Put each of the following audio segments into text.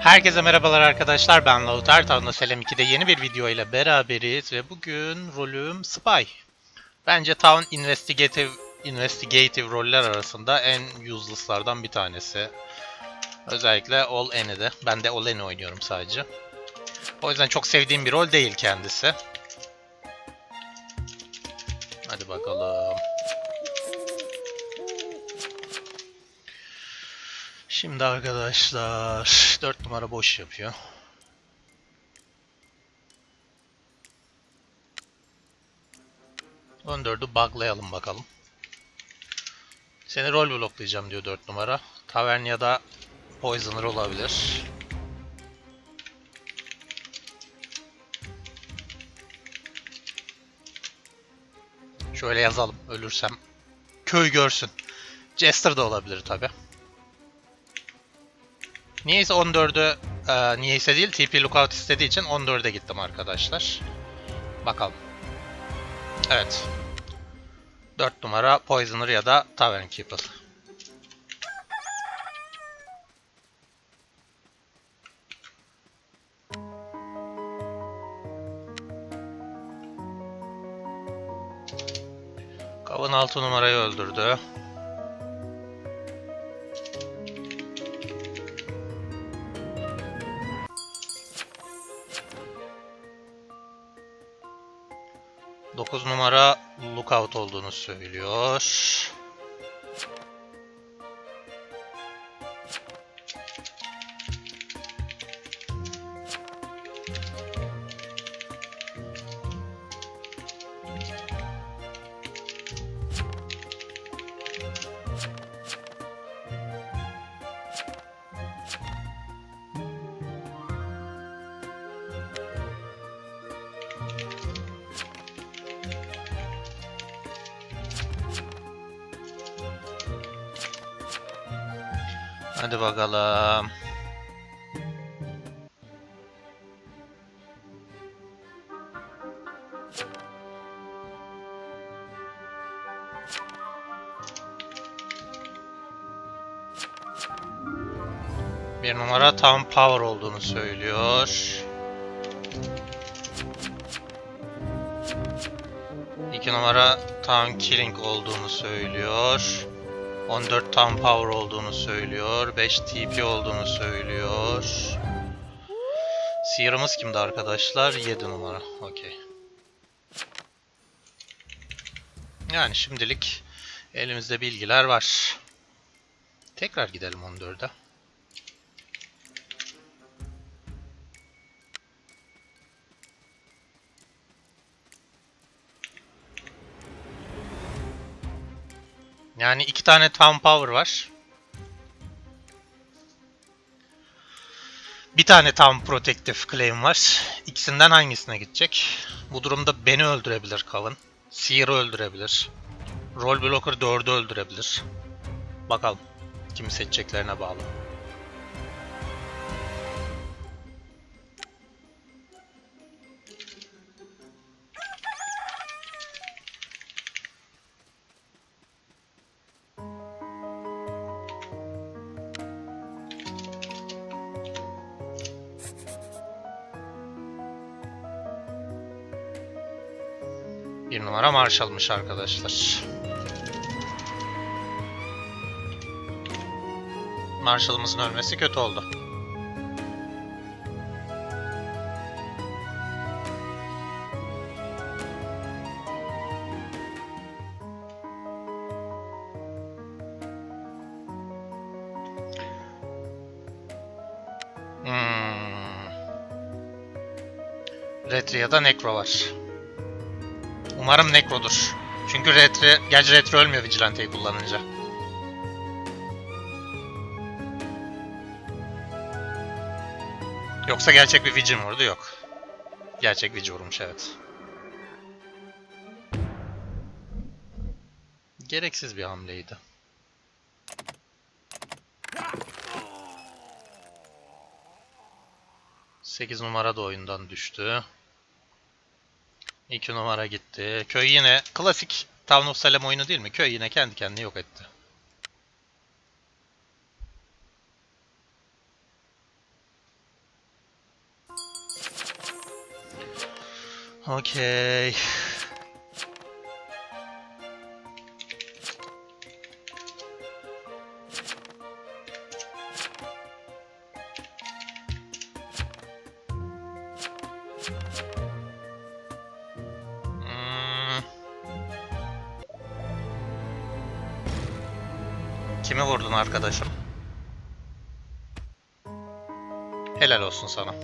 Herkese merhabalar arkadaşlar ben Lautar Tavna Selam 2'de yeni bir video ile beraberiz ve bugün rolüm Spy. Bence Town Investigative Investigative roller arasında en useless'lardan bir tanesi. Özellikle All Any'de. Ben de All Any oynuyorum sadece. O yüzden çok sevdiğim bir rol değil kendisi. Hadi bakalım. Şimdi arkadaşlar 4 numara boş yapıyor. On dördü buglayalım bakalım. Seni rol bloklayacağım diyor 4 numara. Tavern da Poisoner olabilir. Şöyle yazalım ölürsem. Köy görsün. Jester da olabilir tabi. Niyeyse 14'ü e, niyeyse değil TP lookout istediği için 14'e gittim arkadaşlar. Bakalım. Evet. 4 numara Poisoner ya da Tavern Keeper. Kavun 6 numarayı öldürdü. Dokuz numara lookout olduğunu söylüyor. Hadi bakalım. Bir numara tam power olduğunu söylüyor. İki numara tam killing olduğunu söylüyor. 14 tam power olduğunu söylüyor. 5 TP olduğunu söylüyor. Seer'ımız kimdi arkadaşlar? 7 numara. Okey. Yani şimdilik elimizde bilgiler var. Tekrar gidelim 14'e. Yani iki tane Town Power var. Bir tane Town Protective Claim var. İkisinden hangisine gidecek? Bu durumda beni öldürebilir Kavın. Seer'ı öldürebilir. Roll Blocker 4'ü öldürebilir. Bakalım. Kimi seçeceklerine bağlı. Bir numara Marshall'mış arkadaşlar. Marshall'ımızın ölmesi kötü oldu. Hmm. Retri ya da Necro var. Umarım Necro'dur. Çünkü Retri, gerçi Retri ölmüyor Vigilante'yi kullanınca. Yoksa gerçek bir Vigil vurdu yok. Gerçek Vigil vurmuş evet. Gereksiz bir hamleydi. Sekiz numara da oyundan düştü. 2 numara gitti. Köy yine klasik Town of Salem oyunu değil mi? Köy yine kendi kendini yok etti. Okey. Kimi vurdun arkadaşım? Helal olsun sana.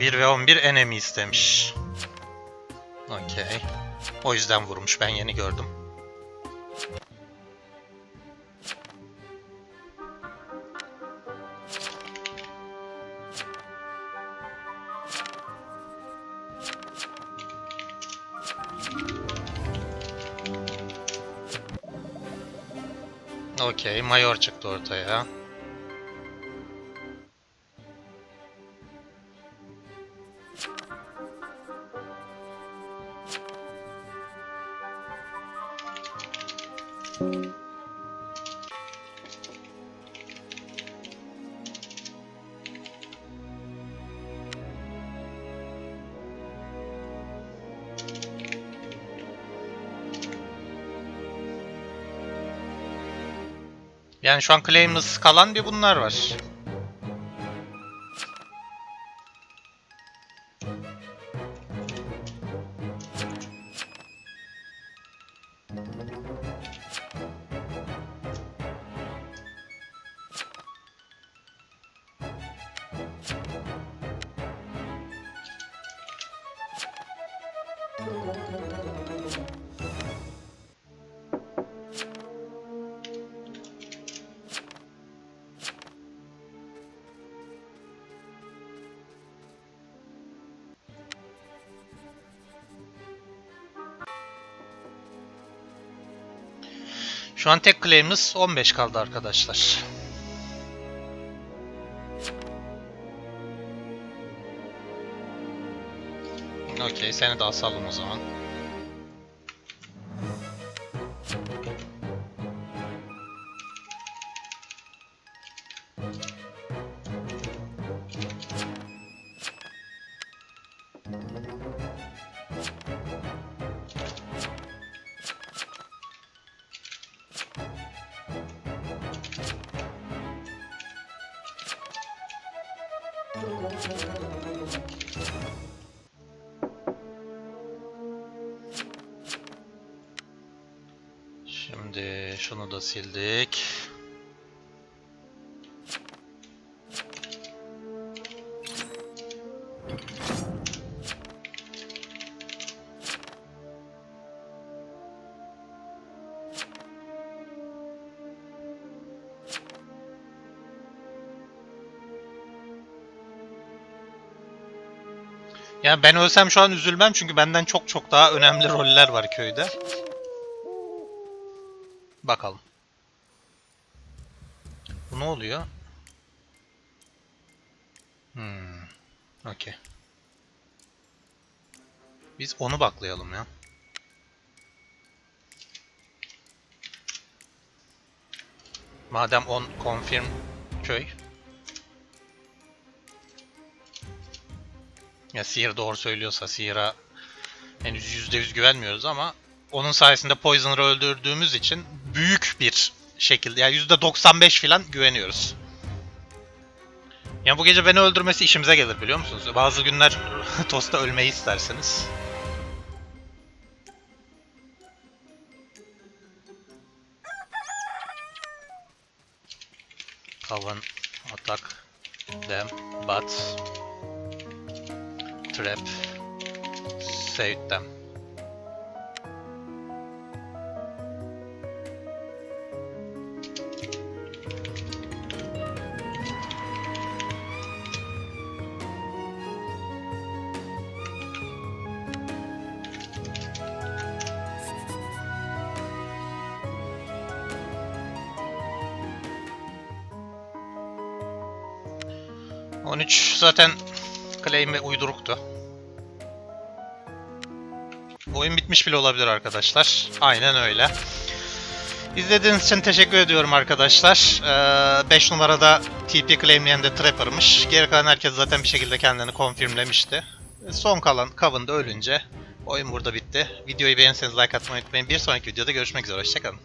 Bir ve 11 enemy istemiş. Okey. O yüzden vurmuş ben yeni gördüm. Okey, mayor çıktı ortaya. Yani şu an claimless kalan bir bunlar var. Şu an tek claimless 15 kaldı arkadaşlar. Okey, seni de asalım o zaman. Şimdi şunu da sildik. Yani ben ölsem şu an üzülmem çünkü benden çok çok daha önemli roller var köyde. Bakalım. Bu ne oluyor? Hmm. Okey. Biz onu baklayalım ya. Madem on confirm köy. Ya Seer doğru söylüyorsa Seer'a henüz %100 güvenmiyoruz ama onun sayesinde Poison'ı öldürdüğümüz için büyük bir şekilde yani %95 falan güveniyoruz. Yani bu gece beni öldürmesi işimize gelir biliyor musunuz? Bazı günler Tosta ölmeyi isterseniz. Coven, attack, them, but trap, save them. 13 zaten claim uyduruktu. Oyun bitmiş bile olabilir arkadaşlar. Aynen öyle. İzlediğiniz için teşekkür ediyorum arkadaşlar. 5 numarada TP claimleyen de Trapper'mış. Geri kalan herkes zaten bir şekilde kendini confirmlemişti. Son kalan Coven da ölünce oyun burada bitti. Videoyu beğenseniz like atmayı unutmayın. Bir sonraki videoda görüşmek üzere. Hoşçakalın.